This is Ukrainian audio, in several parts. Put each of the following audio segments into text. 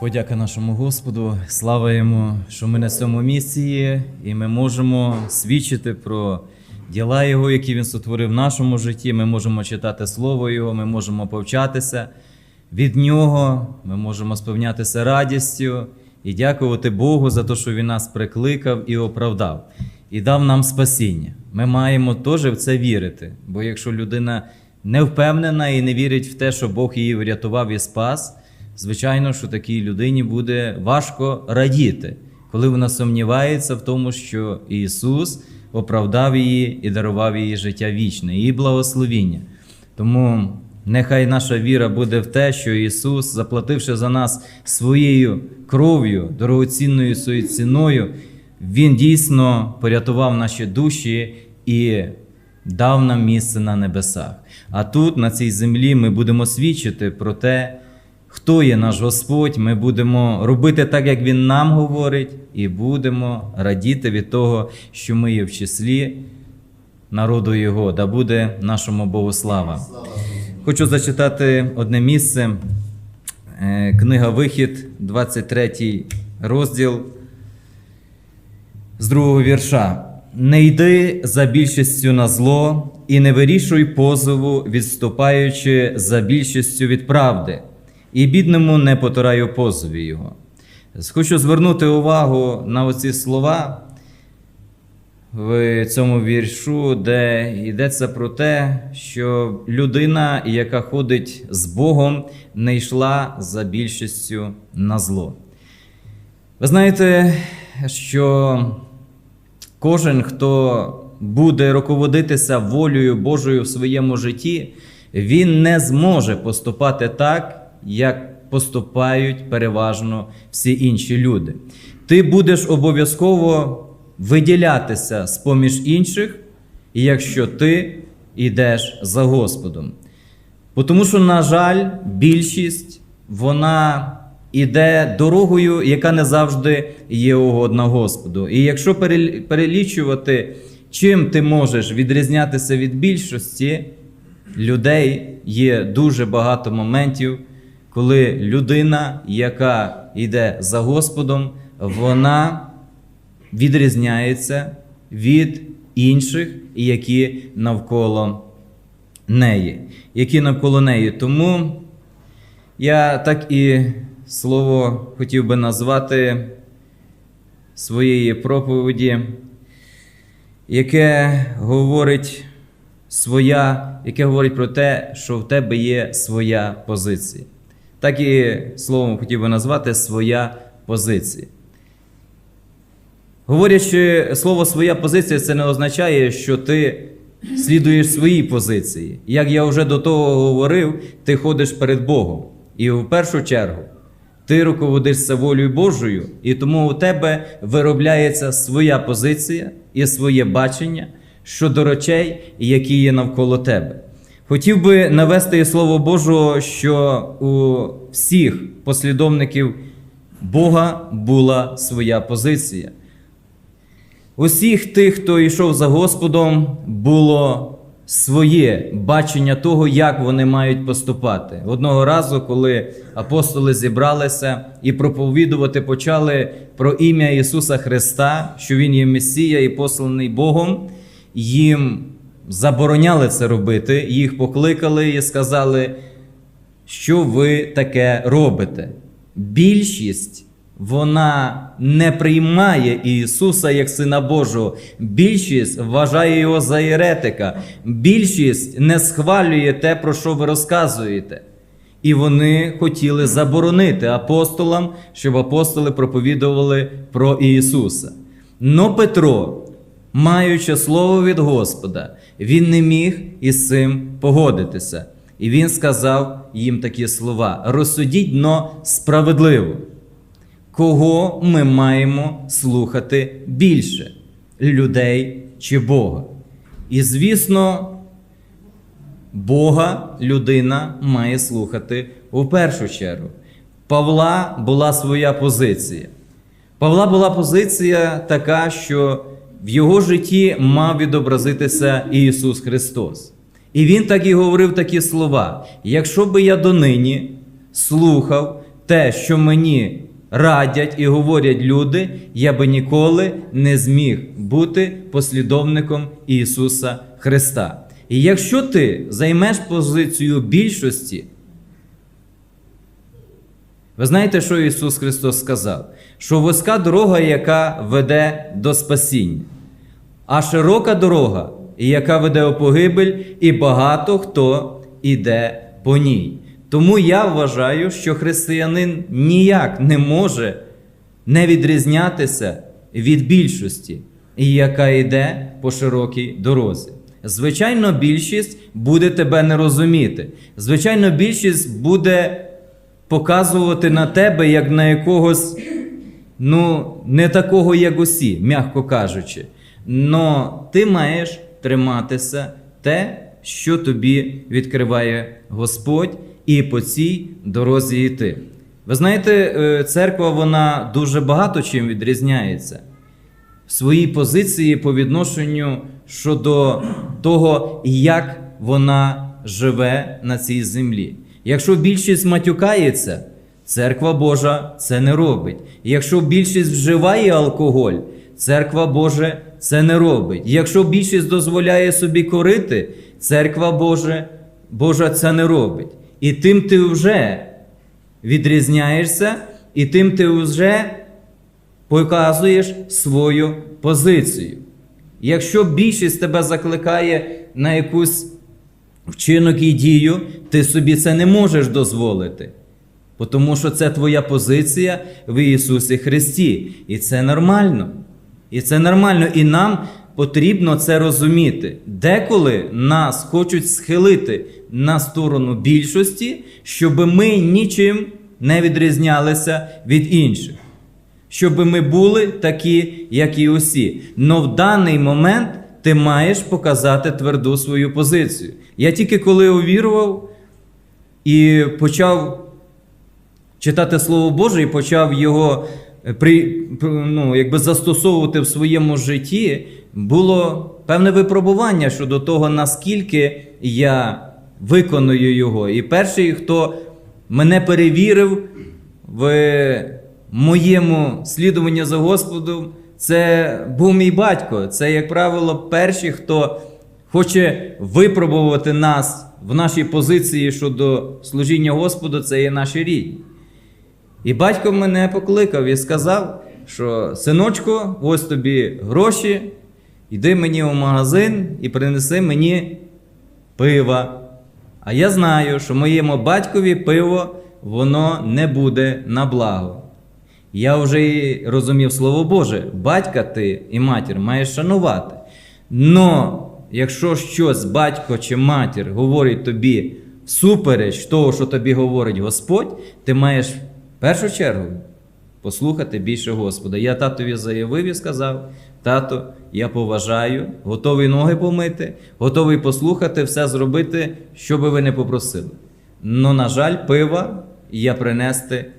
Подяка нашому Господу, слава йому, що ми на цьому місці і ми можемо свідчити про діла Його, які Він сотворив в нашому житті. Ми можемо читати Слово Його, ми можемо повчатися від Нього, ми можемо сповнятися радістю і дякувати Богу за те, що Він нас прикликав і оправдав, і дав нам спасіння. Ми маємо теж в це вірити, бо якщо людина не впевнена і не вірить в те, що Бог її врятував і спас. Звичайно, що такій людині буде важко радіти, коли вона сумнівається в тому, що Ісус оправдав її і дарував їй життя вічне, і благословіння. Тому нехай наша віра буде в те, що Ісус, заплативши за нас своєю кров'ю, дорогоцінною своєю ціною, Він дійсно порятував наші душі і дав нам місце на небесах. А тут, на цій землі, ми будемо свідчити про те, хто є наш Господь, ми будемо робити так, як Він нам говорить, і будемо радіти від того, що ми є в числі народу Його, да буде нашому Богу слава. Хочу зачитати одне місце. Е, Книга Вихід, 23 розділ з другого вірша. Не йди за більшістю на зло і не вирішуй позову, відступаючи за більшістю від правди, і бідному не потураю позові його. Хочу звернути увагу на оці слова в цьому віршу, де йдеться про те, що людина, яка ходить з Богом, не йшла за більшістю на зло. Ви знаєте, що кожен, хто буде руководитися волею Божою в своєму житті, він не зможе поступати так, як поступають переважно всі інші люди. Ти будеш обов'язково виділятися з поміж інших, якщо ти йдеш за Господом. Тому що, на жаль, більшість вона іде дорогою, яка не завжди є угодна Господу. І якщо перелічувати, чим ти можеш відрізнятися від більшості людей, є дуже багато моментів, коли людина, яка йде за Господом, вона відрізняється від інших, які навколо неї. Які навколо неї. Тому я так і слово хотів би назвати своєї проповіді, яке говорить своя, яке говорить про те, що в тебе є своя позиція. Так і словом хотів би назвати своя позиція. Говорячи слово своя позиція, це не означає, що ти слідуєш своїй позиції. Як я вже до того говорив, ти ходиш перед Богом. І в першу чергу ти руководишся волею Божою, і тому у тебе виробляється своя позиція і своє бачення щодо речей, які є навколо тебе. Хотів би навести слово Божого, що у всіх послідовників Бога була своя позиція. Усіх тих, хто йшов за Господом, було своє бачення того, як вони мають поступати. Одного разу, коли апостоли зібралися і проповідувати почали про ім'я Ісуса Христа, що Він є Месія і посланий Богом, їм забороняли це робити, їх покликали і сказали, що ви таке робите. Більшість вона не приймає Ісуса як Сина Божого. Більшість вважає його за єретика. Більшість не схвалює те, про що ви розказуєте. І вони хотіли заборонити апостолам, щоб апостоли проповідували про Ісуса. Но Петро, маючи слово від Господа, він не міг із цим погодитися. І він сказав їм такі слова: розсудіть но справедливо. Кого ми маємо слухати більше людей чи Бога? І звісно, Бога людина має слухати у першу чергу. Павла була своя позиція. Павла була позиція така, що в його житті мав відобразитися Ісус Христос. І він так і говорив такі слова: якщо би я донині слухав те, що мені радять і говорять люди, я би ніколи не зміг бути послідовником Ісуса Христа. І якщо ти займеш позицію більшості, ви знаєте, що Ісус Христос сказав? Що вузька дорога, яка веде до спасіння, а широка дорога, яка веде у погибель, і багато хто іде по ній. Тому я вважаю, що християнин ніяк не може не відрізнятися від більшості, яка йде по широкій дорозі. Звичайно, більшість буде тебе не розуміти. Звичайно, більшість буде показувати на тебе як на якогось, ну, не такого, як усі, м'яко кажучи. Но ти маєш триматися те, що тобі відкриває Господь, і по цій дорозі йти. Ви знаєте, е, церква вона дуже багато чим відрізняється в своїй позиції по відношенню щодо того, як вона живе на цій землі. Якщо більшість матюкається, церква Божа це не робить. Якщо більшість вживає алкоголь, церква Божа це не робить. Якщо більшість дозволяє собі корити, церква Божа, Божа це не робить. І тим ти вже відрізняєшся, і тим ти вже показуєш свою позицію. Якщо більшість тебе закликає на якусь вчинок і дію, ти собі це не можеш дозволити. Тому що це твоя позиція в Ісусі Христі. І це нормально. І це нормально. І нам потрібно це розуміти. Деколи нас хочуть схилити на сторону більшості, щоб ми нічим не відрізнялися від інших щоб ми були такі, як і усі. Но в даний момент ти маєш показати тверду свою позицію. Я тільки коли увірував і почав читати Слово Боже і почав його е, при, ну, якби застосовувати в своєму житті, було певне випробування щодо того, наскільки я виконую його. І перший, хто мене перевірив в моєму слідуванні за Господом, це був мій батько. Це, як правило, перші, хто хоче випробувати нас в нашій позиції щодо служіння Господу, це є наші рідні. І батько мене покликав і сказав, що синочку, ось тобі гроші, йди мені в магазин і принеси мені пива. А я знаю, що моєму батькові пиво воно не буде на благо. Я вже і розумів слово Боже, батька ти і матір маєш шанувати. Но якщо щось батько чи матір говорить тобі всупереч того, що тобі говорить Господь, ти маєш першу чергу послухати більше Господа. Я татові заявив і сказав: тато, я поважаю, готовий ноги помити, готовий послухати, все зробити, що би ви не попросили. Но, на жаль, пива я принести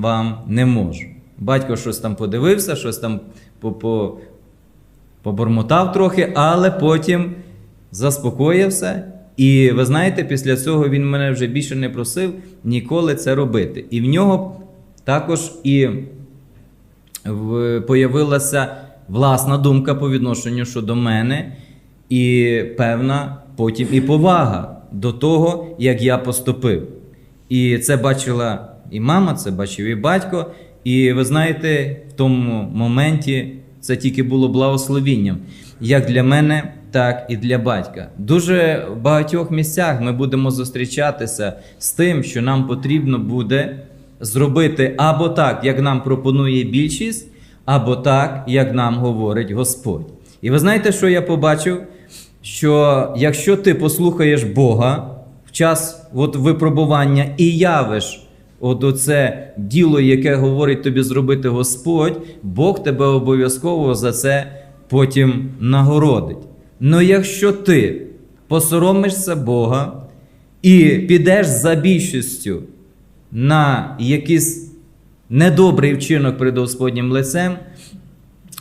вам не можу. Батько щось там подивився, щось там по- по- побормотав трохи, але потім заспокоївся. І ви знаєте, після цього він мене вже більше не просив ніколи це робити. І в нього також і появилася власна думка по відношенню щодо мене, і певна потім і повага до того, як я поступив. І це бачила і мама, це бачив і батько. І ви знаєте, в тому моменті це тільки було благословінням, як для мене, так і для батька. Дуже в багатьох місцях ми будемо зустрічатися з тим, що нам потрібно буде зробити або так, як нам пропонує більшість, або так, як нам говорить Господь. І ви знаєте, що я побачив? Що якщо ти послухаєш Бога в час от випробування і явиш от оце діло, яке говорить тобі зробити Господь, Бог тебе обов'язково за це потім нагородить. Но якщо ти посоромишся Бога і підеш за більшістю на якийсь недобрий вчинок перед Господнім лицем,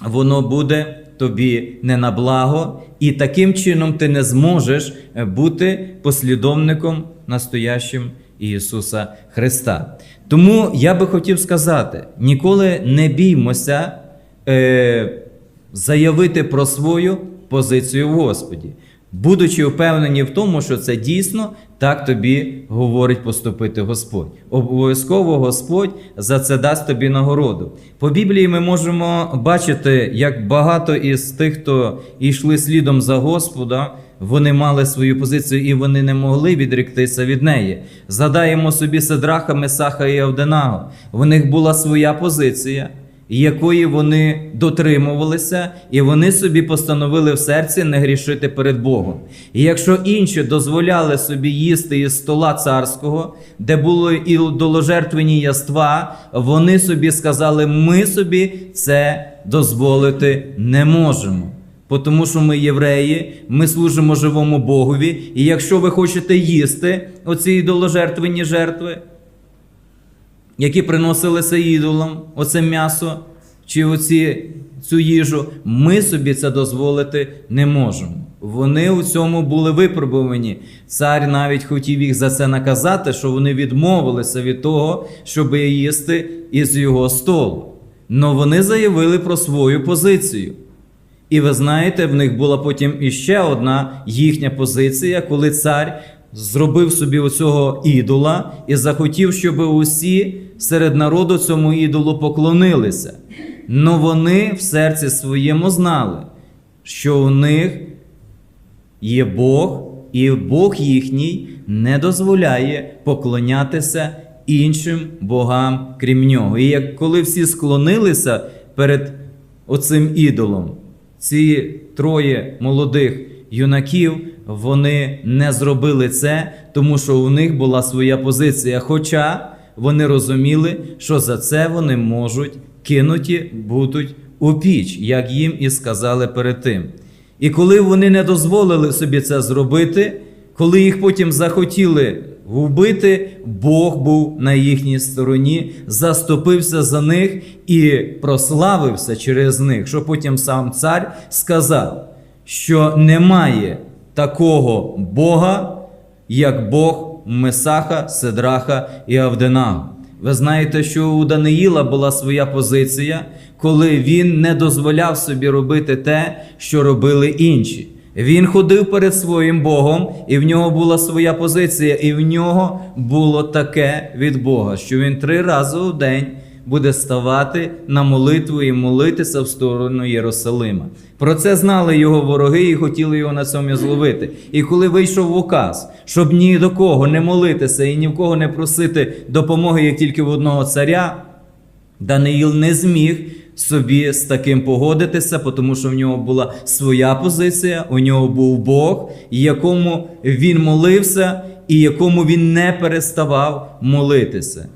воно буде тобі не на благо, і таким чином ти не зможеш бути послідовником настоящим Ісуса Христа. Тому я би хотів сказати: ніколи не біймося е, заявити про свою позицію в Господі, будучи впевнені в тому, що це дійсно так тобі говорить поступити Господь. Обов'язково Господь за це дасть тобі нагороду. По Біблії ми можемо бачити, як багато із тих, хто йшли слідом за Господа, вони мали свою позицію і вони не могли відректися від неї. Задаємо собі Седраха, Месаха і Авденаго. В них була своя позиція, якої вони дотримувалися, і вони собі постановили в серці не грішити перед Богом. І якщо інші дозволяли собі їсти із стола царського, де були ідоложертвені яства, вони собі сказали: ми собі це дозволити не можемо. Тому що ми євреї, ми служимо живому Богові, і якщо ви хочете їсти оці ідоложертвені жертви, які приносилися ідолам, оце м'ясо чи оці, цю їжу, ми собі це дозволити не можемо. Вони у цьому були випробувані. Цар навіть хотів їх за це наказати, що вони відмовилися від того, щоб їсти із його столу. Но вони заявили про свою позицію. І ви знаєте, в них була потім іще одна їхня позиція, коли цар зробив собі оцього ідола і захотів, щоб усі серед народу цьому ідолу поклонилися. Но вони в серці своєму знали, що у них є Бог, і Бог їхній не дозволяє поклонятися іншим богам, крім нього. І як коли всі склонилися перед оцим ідолом, ці троє молодих юнаків вони не зробили це, тому що у них була своя позиція. Хоча вони розуміли, що за це вони можуть кинуті будуть у піч, як їм і сказали перед тим. І коли вони не дозволили собі це зробити, коли їх потім захотіли вбити, Бог був на їхній стороні, заступився за них і прославився через них, що потім сам цар сказав, що немає такого Бога, як Бог Месаха, Седраха і Авденага. Ви знаєте, що у Даниїла була своя позиція, коли він не дозволяв собі робити те, що робили інші. Він ходив перед своїм Богом, і в нього була своя позиція, і в нього було таке від Бога, що він три рази у день буде ставати на молитву і молитися в сторону Єрусалима. Про це знали його вороги і хотіли його на цьому зловити. І коли вийшов указ, щоб ні до кого не молитися і ні в кого не просити допомоги, як тільки в одного царя, Даниїл не зміг собі з таким погодитися, тому що в нього була своя позиція, у нього був Бог, якому він молився, і якому він не переставав молитися.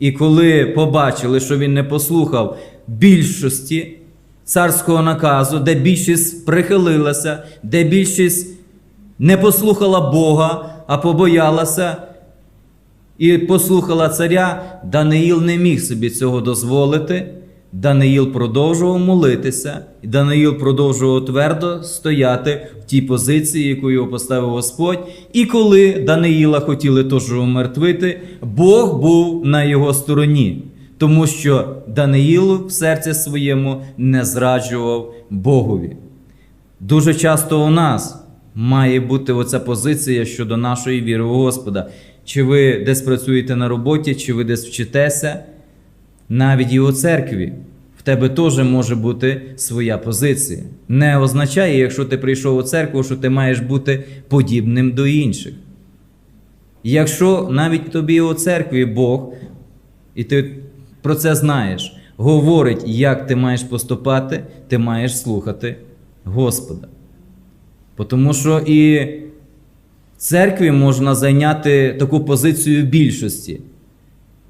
І коли побачили, що він не послухав більшості царського наказу, де більшість прихилилася, де більшість не послухала Бога, а побоялася і послухала царя, Даниїл не міг собі цього дозволити. Даниїл продовжував молитися, і Даниїл продовжував твердо стояти в тій позиції, яку його поставив Господь. І коли Даниїла хотіли теж умертвити, Бог був на його стороні, тому що Даниїл в серці своєму не зраджував Богові. Дуже часто у нас має бути оця позиція щодо нашої віри в Господа. Чи ви десь працюєте на роботі, чи ви десь вчитеся, навіть і у церкві. В тебе теж може бути своя позиція. Не означає, якщо ти прийшов у церкву, що ти маєш бути подібним до інших. Якщо навіть тобі у церкві Бог, і ти про це знаєш, говорить, як ти маєш поступати, ти маєш слухати Господа. Тому що і в церкві можна зайняти таку позицію більшості.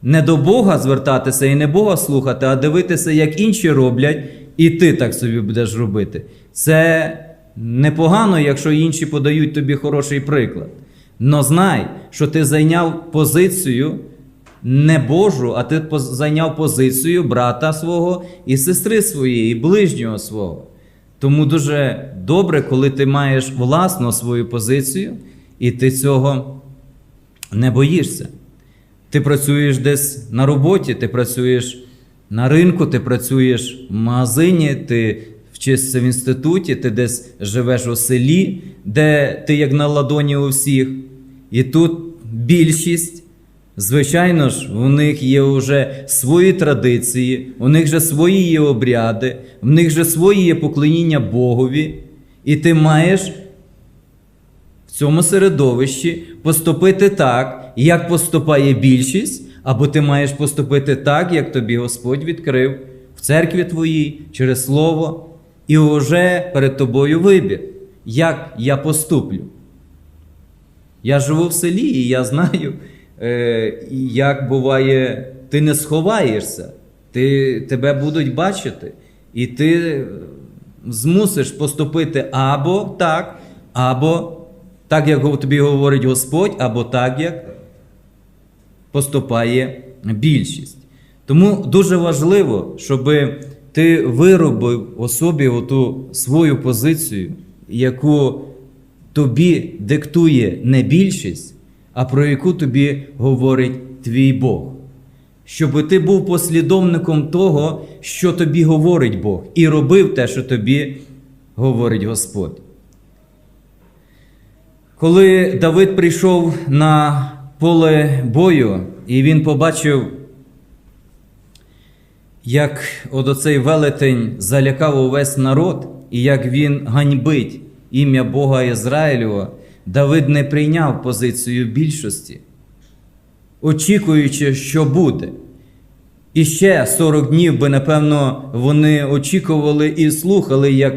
Не до Бога звертатися і не Бога слухати, а дивитися, як інші роблять, і ти так собі будеш робити. Це непогано, якщо інші подають тобі хороший приклад. Но знай, що ти зайняв позицію не Божу, а ти зайняв позицію брата свого і сестри своєї, і ближнього свого. Тому дуже добре, коли ти маєш власну свою позицію, і ти цього не боїшся. Ти працюєш десь на роботі, ти працюєш на ринку, ти працюєш в магазині, ти вчишся в інституті, ти десь живеш у селі, де ти як на ладоні у всіх. І тут більшість, звичайно ж, у них є вже свої традиції, у них же свої є обряди, в них же свої є поклоніння Богові, і ти маєш цьому середовищі поступити так, як поступає більшість, або ти маєш поступити так, як тобі Господь відкрив в церкві твоїй через Слово, і вже перед тобою вибір, як я поступлю. Я живу в селі, і я знаю, е, як буває, ти не сховаєшся, ти, тебе будуть бачити, і ти змусиш поступити або так, або так, як тобі говорить Господь, або так, як поступає більшість. Тому дуже важливо, щоб ти виробив у собі оту свою позицію, яку тобі диктує не більшість, а про яку тобі говорить твій Бог. Щоб ти був послідовником того, що тобі говорить Бог, і робив те, що тобі говорить Господь. Коли Давид прийшов на поле бою, і він побачив, як от оцей велетень залякав увесь народ, і як він ганьбить ім'я Бога Ізраїлєва, Давид не прийняв позицію більшості, очікуючи, що буде. І ще 40 днів би, напевно, вони очікували і слухали, як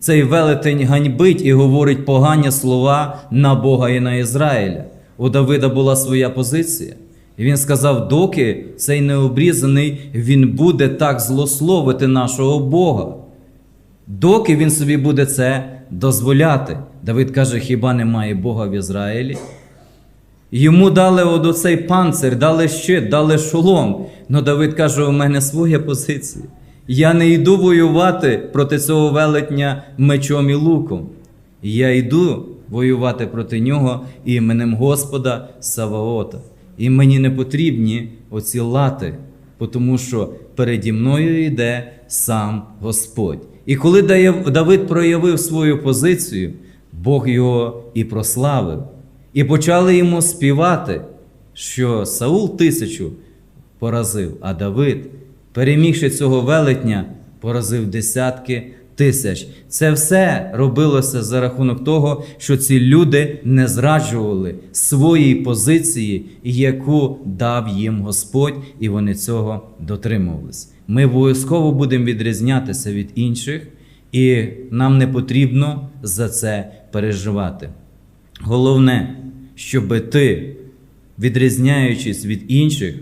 цей велетень ганьбить і говорить погані слова на Бога і на Ізраїля. У Давида була своя позиція. І він сказав: доки цей необрізаний, він буде так злословити нашого Бога. Доки він собі буде це дозволяти. Давид каже: хіба немає Бога в Ізраїлі? Йому дали оцей панцир, дали щит, дали шолом. Но Давид каже: у мене своя позиція. Я не йду воювати проти цього велетня мечом і луком. Я йду воювати проти нього іменем Господа Саваота. І мені не потрібні оці лати, тому що переді мною йде сам Господь. І коли Давид проявив свою позицію, Бог його і прославив. І почали йому співати, що Саул тисячу поразив, а Давид, перемігши цього велетня, поразив десятки тисяч. Це все робилося за рахунок того, що ці люди не зраджували своїй позиції, яку дав їм Господь, і вони цього дотримувались. Ми обов'язково будемо відрізнятися від інших, і нам не потрібно за це переживати. Головне, щоб ти, відрізняючись від інших,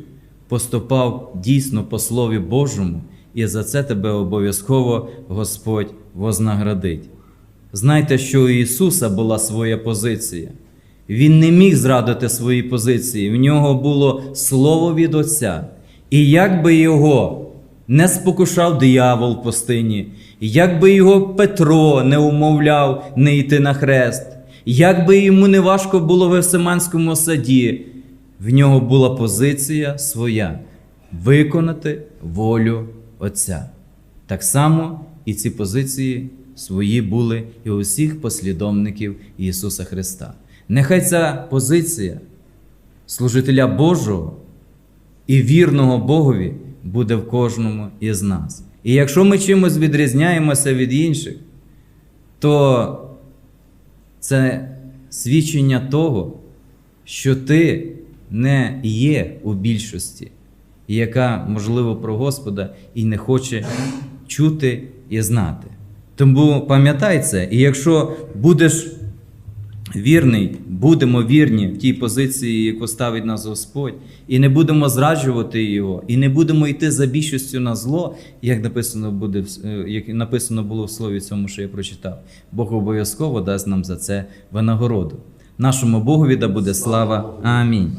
поступав дійсно по Слові Божому, і за це тебе обов'язково Господь вознаградить. Знайте, що у Ісуса була своя позиція. Він не міг зрадити свої позиції, в нього було Слово від Отця. І як би його не спокушав диявол в пустині, як би його Петро не умовляв не йти на хрест, як би йому не важко було в Евсиманському саді, в нього була позиція своя виконати волю Отця. Так само і ці позиції свої були і у всіх послідовників Ісуса Христа. Нехай ця позиція служителя Божого і вірного Богові буде в кожному із нас. І якщо ми чимось відрізняємося від інших, то це свідчення того, що ти не є у більшості, яка, можливо, про Господа і не хоче чути і знати. Тому пам'ятай це, і якщо будеш вірний, будемо вірні в тій позиції, яку ставить нас Господь, і не будемо зраджувати його, і не будемо йти за більшістю на зло, як написано буде, е, як написано було в слові цьому, що я прочитав. Бог обов'язково дасть нам за це винагороду. Нашому Богові да буде слава. Амінь.